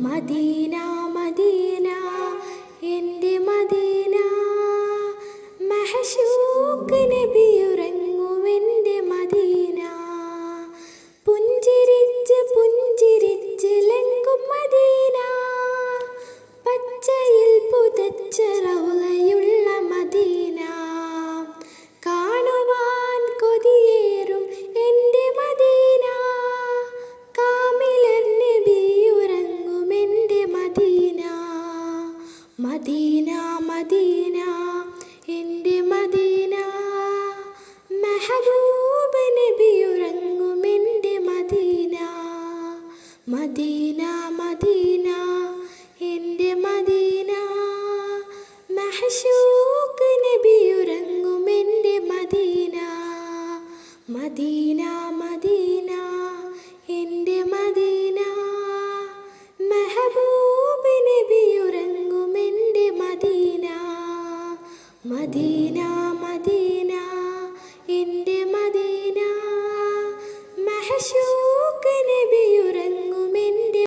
Medina Medina എന്റെ Medina. മഹശൂക്ക് നബിയുറങ്ങി മദീന മദീന എന്റെ മദീന. മെഹബൂബ് നബിയുറങ്ങുമെന്റെ മദീന. മദീന മദീന എന്റെ മദീന. മഹശൂക്ക് നബിയുറങ്ങുമെന്റെ Medina Medina. Medina Medina Medina എന്റെ മദീന മഹശൂ